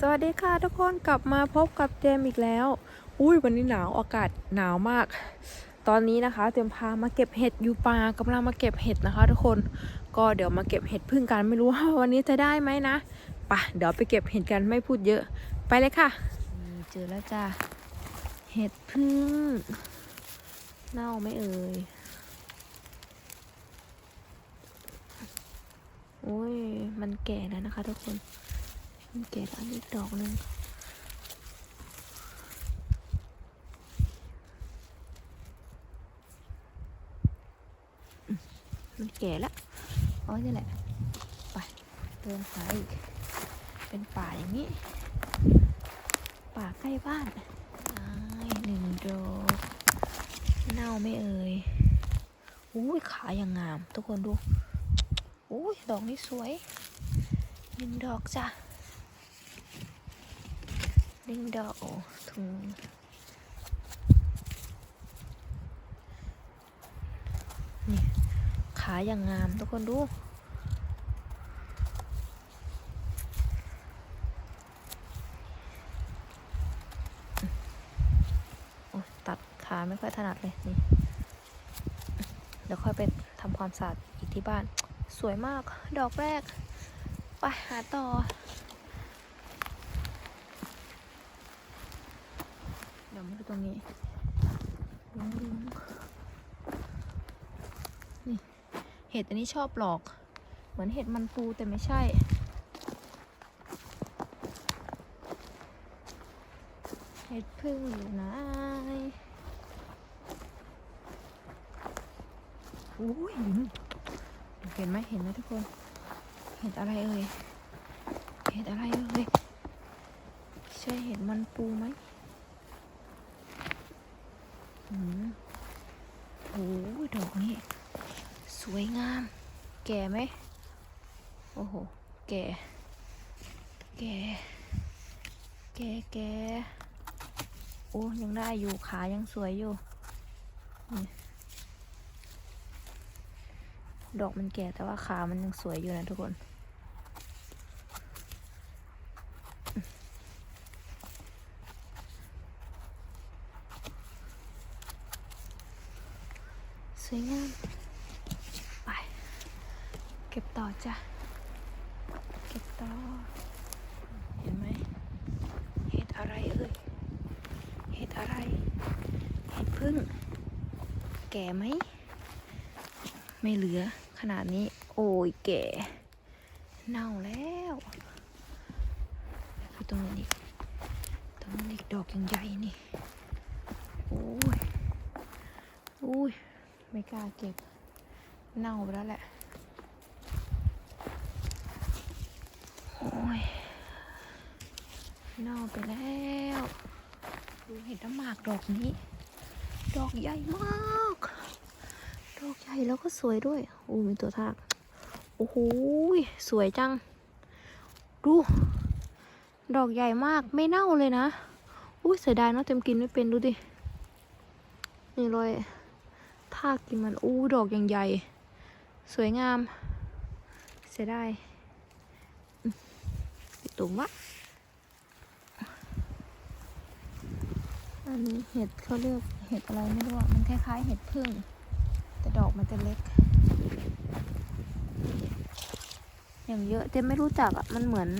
สวัสดีค่ะทุกคนกลับมาพบกับเจมอีกแล้ว อุ้ยวันนี้หนาวอากาศหนาวมาก ตอนนี้นะคะเตรียมพามาเก็บเห็ดอยู่ป่ากำลังมาเก็บเห็ดนะคะ ทุกคนก็เดี๋ยวมาเก็บเห็ดพึ่งกันไม่รู้ว่าวันนี้จะได้ไหมนะปะเดี๋ยวไปเก็บเห็ดกันไม่พูดเยอะ ไปเลยค่ะเจอแล้วจ้าเห็ดพึ่งเน่าไหม่เอ่ยโอ้ยมันแก่แล้วนะคะ ทุกคน แก่แล้วอีกดอกหนึ่งมันแก่แล้วอ๋อนี่แหละ ไป เดินหาอีก เป็นป่าอย่างนี้ ป่าใกล้บ้านอ้ายหนึ่งดอกเน่าไม่เอ่ยอุ้ยขาอย่างงาม ทุกคนดูอุ้ยดอกนี้สวยหนึ่งดอกจ้ะ ลิงดอกถุงนี่ขาอย่างงามทุกคนดูโอ้ตัดขาไม่ค่อยถนัดเลยนี่เดี๋ยวค่อยไปทำความสะอาดอีกที่บ้าน สวยมากดอกแรก ไปหาต่อ เดี๋ยวมาดูตรงนี้ลงลงนี่เห็ดอันนี้ชอบหลอก เหมือนเห็ดมันปูแต่ไม่ใช่ เห็ดพึ่งอยู่ไหนโอ้ยเห็นไหมเห็นไหมทุกคน เห็ดอะไรเอ่ย เห็ดอะไรเอ่ย ใช่เห็ดมันปูไหม โอ้ยดอกนี้ สวยงาม แก่ไหม โอ้โห แก่ แก่ แก่แก่โอ้ยังได้อยู่ ขายังสวยอยู่ ดอกมันแก่แต่ว่าขามันยังสวยอยู่นะทุกคน สวยงาม ไป เก็บต่อจ้ะ เก็บต่อ เห็นไหม เห็ดอะไรเอ่ย เห็ดอะไร เห็ดพึ่ง แก่ไหม ไม่เหลือขนาดนี้ โอ้ยแก่ เน่าแล้วตรงนี้อีกตรงนี้อีกดอกยังใหญ่นี่ โอ้ย โอ้ย ไม่กล้าเก็บ เน่าไปแล้วแหละ โอ้ย เน่าไปแล้ว ดูเห็ดน้ำหมากดอกนี้ ดอกใหญ่มาก ดอกใหญ่แล้วก็สวยด้วยโอ้มีตัวทาก โอ้โห สวยจัง ดู ดอกใหญ่มาก ไม่เน่าเลยนะ อุ้ยเสียดายเนาะเต็มกินไม่เป็นดูดิ นี่เลย ทากกินมัน อู้ ดอกอย่างใหญ่ สวยงาม เสียดายปิดตุ่มวะอันนี้เห็ดเขาเรียกเห็ดอะไรไม่รู้อะมันคล้ายๆ เห็ดพึ่ง แต่ดอกมันจะเล็ก อย่างเยอะเจมไม่รู้จักอะ มันเหมือน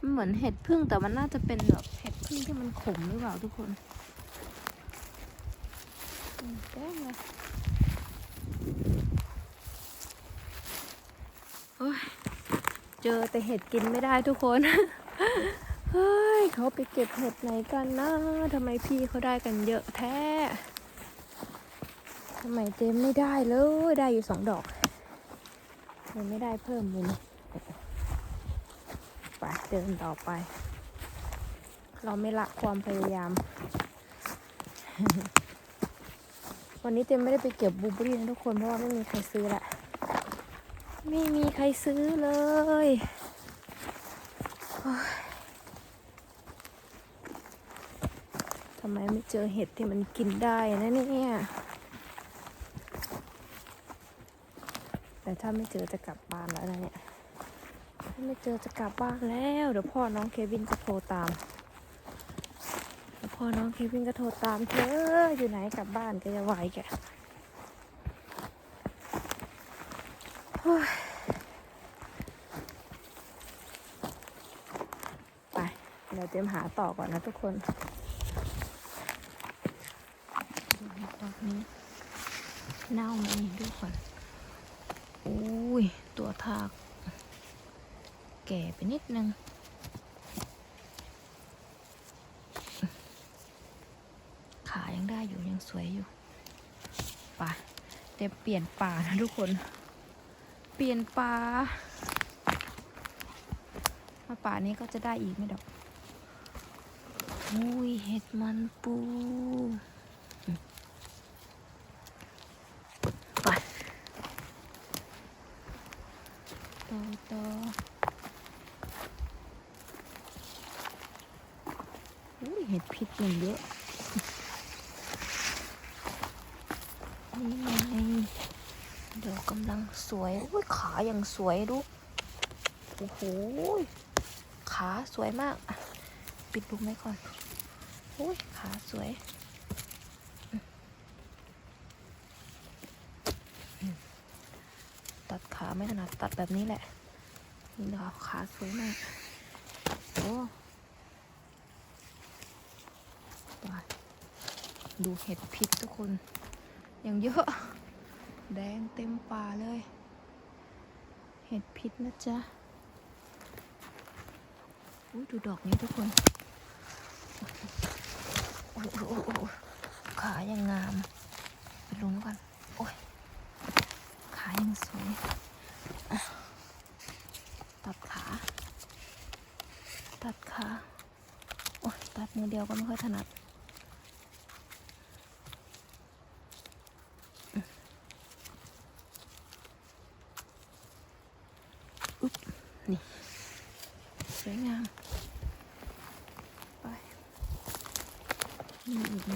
มันเหมือนเห็ดพึ่งแต่มันน่าจะเป็นแบบเห็ดพึ่งที่มันขมหรือเปล่าทุกคน อืมเต็มเลยโอ้ยเจอแต่เห็ดกินไม่ได้ทุกคน เฮ้ย เขาไปเก็บเห็ดไหนกันนะทำไมพี่เขาได้กันเยอะแท้ทำไมเจมไม่ได้เลย ได้อยู่สองดอกยังไม่ได้เพิ่มเลยนี่ไปเดินต่อไป เราไม่ละความพยายาม วันนี้เจมไม่ได้ไปเก็บบูเบอรี่นะทุกคนเพราะว่าไม่มีใครซื้อละไม่มีใครซื้อเลยโอ๊ยทำไมไม่เจอเห็ดที่มันกินได้นะเนี่ยแต่ถ้าไม่เจอจะกลับบ้านแล้วนะเนี่ยถ้าไม่เจอจะกลับบ้านแล้ว เดี๋ยวพ่อน้องเควินจะโทรตาม เดี๋ยวพอน้องเควินก็โทรตามเธออยู่ไหนกลับบ้านก็จะไหวแกไปเดี๋ยวเตรียมหาต่อก่อนนะทุกคนดูเห็ดดอกนี้เน่าไหมดูก่อนอุ้ยตัวทาก แก่ไปนิดนึง ขายังได้อยู่ยัง สวยอยู่ป่ะเดี๋ยวเปลี่ยนป่านะทุกคน เปลี่ยนป่ามาป่านี้ก็จะได้อีกไหมดอกอุ้ยเห็ดมันปูอืมไปต่อต่ออุ้ยเห็ดพิษอย่งเยอะ นี่ไงเดี๋ยวกำลังสวยอุ้ยขาอย่างสวยดูโอ้โหขาสวยมากปิดลูกไว้ก่อนอุ้ยขาสวยตัดขาไม่ถนัดตัดแบบนี้แหละ นี่เดี๋ยวขาสวยมาก โอ้ดูเห็ดพิษทุกคน อยังเยอะ แดงเต็มป่าเลย เห็ดพิษนะจ๊ะอุ้ยดูดอกนี้ทุกคน โอ้ยโอ้ยโอ้ยโอ้ยขายังงามไปลุ้มก่อน โอ้ย ขายังสวยตัดขา ตัดขา โอ้ยตัดมือเดียวก็ไม่ค่อยถนัดอืมอุ๊บนี่ สวยงาม ไปนี่อีกไหม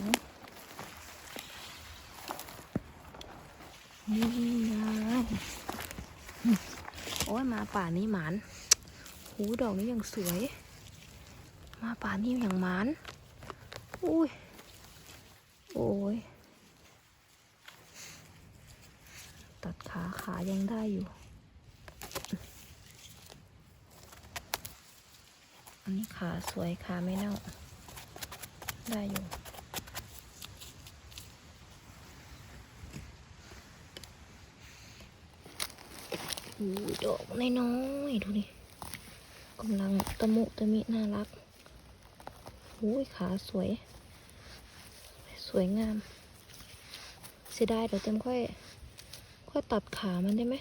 นี่ไงอืมโอ้ยมาป่านี้หมาน หูดอกนี้ยังสวย มาป่านนี้อย่างหมาน อุ้ย โอ้ย ตัดขาขายังได้อยู่ นี่ขาสวยขาไม่เน่า ได้อยู่อู้ยดอกน้อยๆดูดิกำลังตะมุตะมิน่ารักอุ้ยขาสวย สวยงาม เสียดายเดี๋ยวเต็มค่อย ค่อยตัดขามันได้ไหม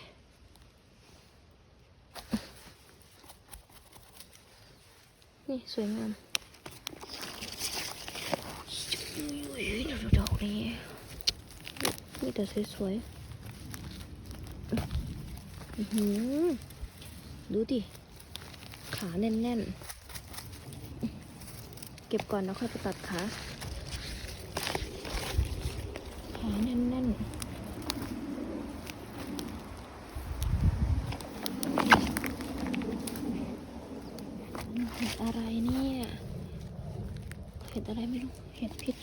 นี่สวยงามอุ้ยๆดูดอกนี้มีแต่สวยๆอื้อหือดูดิ ขาแน่นๆ เก็บก่อนแล้วค่อยไปตัดขา ขาแน่นๆเห็ดอะไรเนี่ย เห็ ดอะไรไม่รู้เห็ดพิษ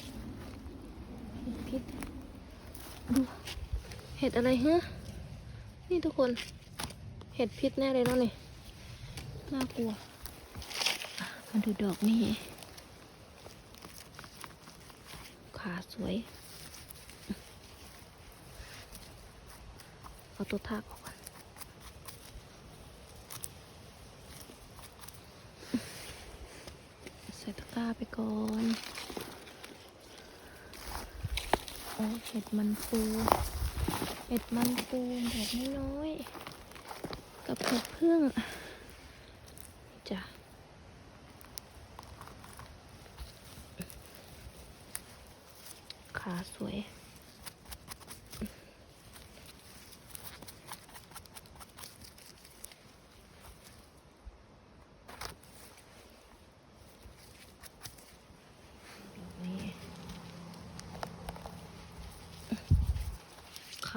เห็ดพิษดูเห็ดอะไรฮะนี่ทุกคนเห็ดพิษแน่เลยเนาะนี่น่ากลัวอะมาดูดอกนี่ขาสวย เอาตัวทากออกก่อนใส่ตะกร้าไปก่อน โอ้เห็ดมันปูเห็ดมันปูแบบน้อยๆกับเห็ดพึ่งจ้ะขาสวย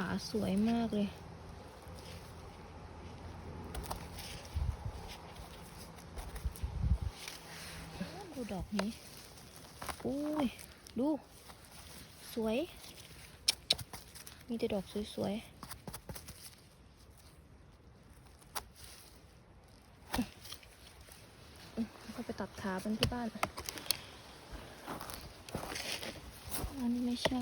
ขาสวยมากเลยดูดอกนี้อุ้ย ดู สวย มีแต่ดอกสวยๆเขาไปตัดขาเป็นที่บ้าน อันนี้ไม่ใช่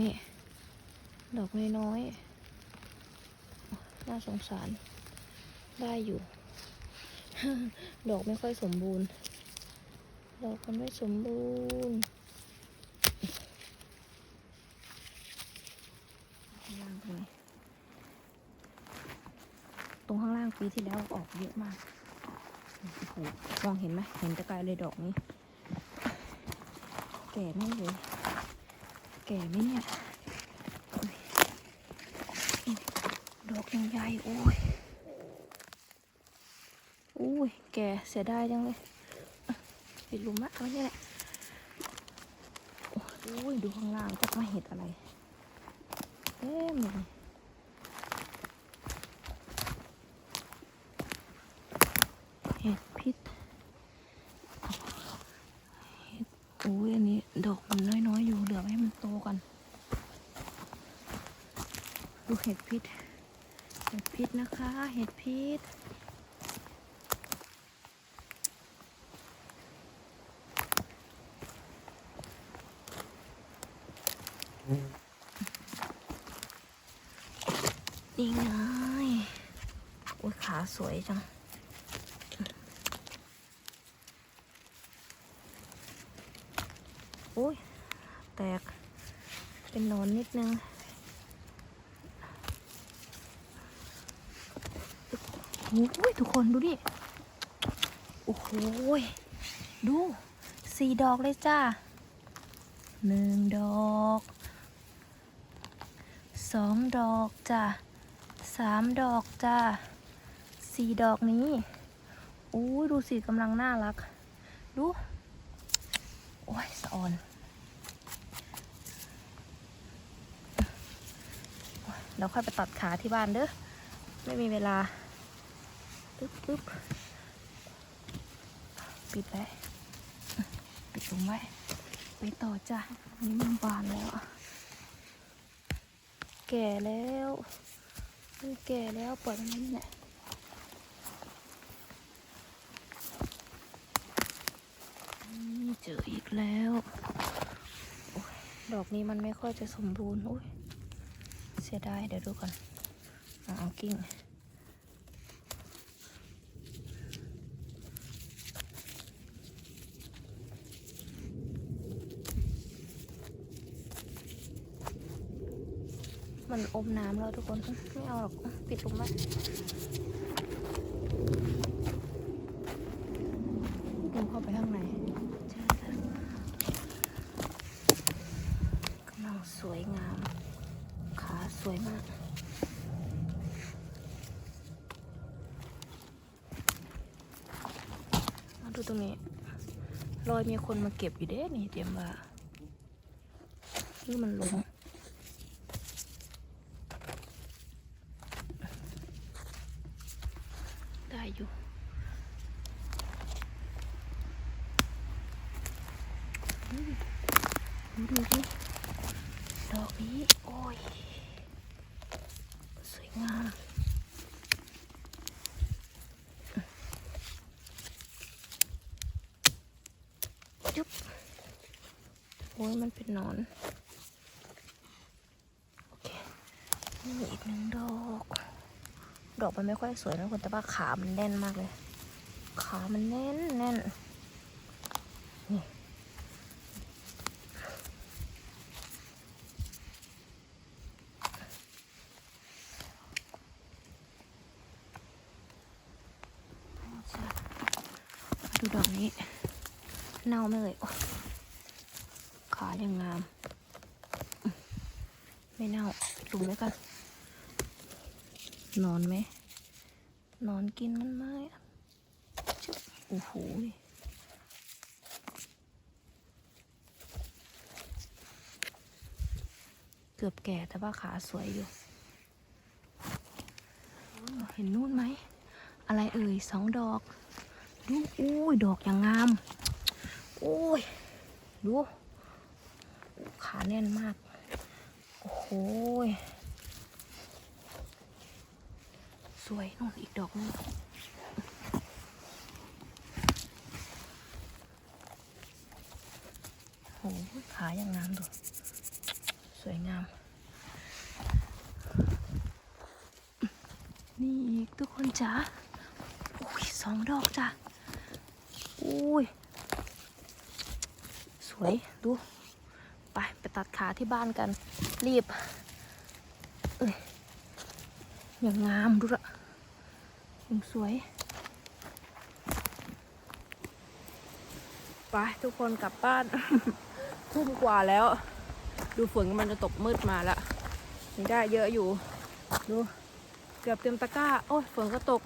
นี่ ดอกน้อยๆน่าสงสาร ได้อยู่ ดอกไม่ค่อยสมบูรณ์ ดอกมันไม่สมบูรณ์ข้างล่างเป็นไงตรงข้างล่างปีที่แล้วออกเยอะมากโอ้โหมองเห็นไหมเห็นตะกายเลยดอกนี้ แก่ไหมเลย แก่ไหมเนี่ยดอกยังใหญ่โอ้ยอุ้ยแก่เสียดายจังเลยปิดลุมละเอาเนี่ยแหละโอ้ยดูข้างล่างจะมาเห็ดอะไรเต็มเลยเห็ดพิษ โอ้ยอันนี้ดอกมันน้อยๆ อยู่เหลือไว้ให้มันโตก่อน ดูเห็ดพิษ เห็ดพิษนะคะ เห็ดพิษ นี่ไงโอ้ยขาสวยจังโอ้ยแตกเป็นนอนนิดนึง โอ้ยทุกคนดูดิ โอ้โหดูสี่ดอกเลยจ้าหนึ่งดอกสองดอกจ้าสามดอกจ้าสี่ดอกนี้โอ้ยดูสิกำลังน่ารัก ดู โอ้ยสะออนเราค่อยไปตัดขาที่บ้านเด้อ ไม่มีเวลา ปึ๊บปึ๊บปิดไว้ปิดลงไว้ ไปต่อจ้ะอันนี้มันบานแล้วอะแก่แล้วมันแก่แล้วปล่อยมันนี่แหละนี่เจออีกแล้วอดอกนี้มันไม่ค่อยจะสมบูรณ์โอ้ย เสียดาย เดี๋ยวดูก่อนอาเอากิ้ง มันอมน้ำแล้วทุกคน ไม่เอาหรอก ปิดลงไว้ดูเข้าไปข้างในกำลังสวยงาม ขาสวยมากมาดูตรงนี้ รอยมีคนมาเก็บอยู่เด้นี่เตรียมว่านี่มันลง ได้อยู่อืม ดูดูสิดอกนี้ โอ้ย สวยงามจุ๊บโอ้ย มันเป็นนอน โอเคนี่อีกหนึ่งดอก ดอกมันไม่ค่อยสวยนะคุณแต่ว่าขามันแน่นมากเลย ขามันแน่น ดอกนี้ เน่าไม่เลยขายังงาม ไม่เน่าดูไหมกัน นอนไหม นอนกินมันไหมจุ๊บโอ้โหเกือบแก่แต่ว่าขาสวยอยู่ เห็นนู่นไหม อะไรเอ่ยสองดอก ดูอุ้ยดอกอย่างงามอุ้ยดูขาแน่นมาก โอ้โหสวยนู่นอีกดอกนึงโอ้ขาอย่างงามดูสวยงาม นี่อีกทุกคนจ้าอุ้ยสองดอกจ้ะ อุ้ย สวย ดู ไป ไปตัดขาที่บ้านกัน รีบ เอ้ยอย่างงามดูละยังสวย ไป ทุกคนกลับบ้าน ทุ่มกว่าแล้ว ดูฝนมันจะตกมืดมาละยังได้เยอะอยู่ ดู เกือบเต็มตะกร้า โอ้ยฝนก็ตก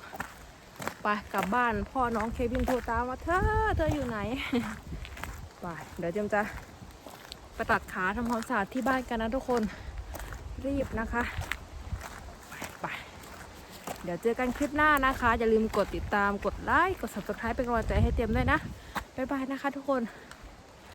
ไปกลับบ้านพ่อน้องเควินโทรตามว่าเธอเธออยู่ไหนไปเดี๋ยวเจมจะไปตัดขาทำความสะอาดที่บ้านกันนะทุกคนรีบนะคะไปไปเดี๋ยวเจอกันคลิปหน้านะคะ อย่าลืมกดติดตามกดไลค์กด subscribe เป็นกำลังใจให้เต็มด้วยนะบ๊ายบายนะคะทุกคน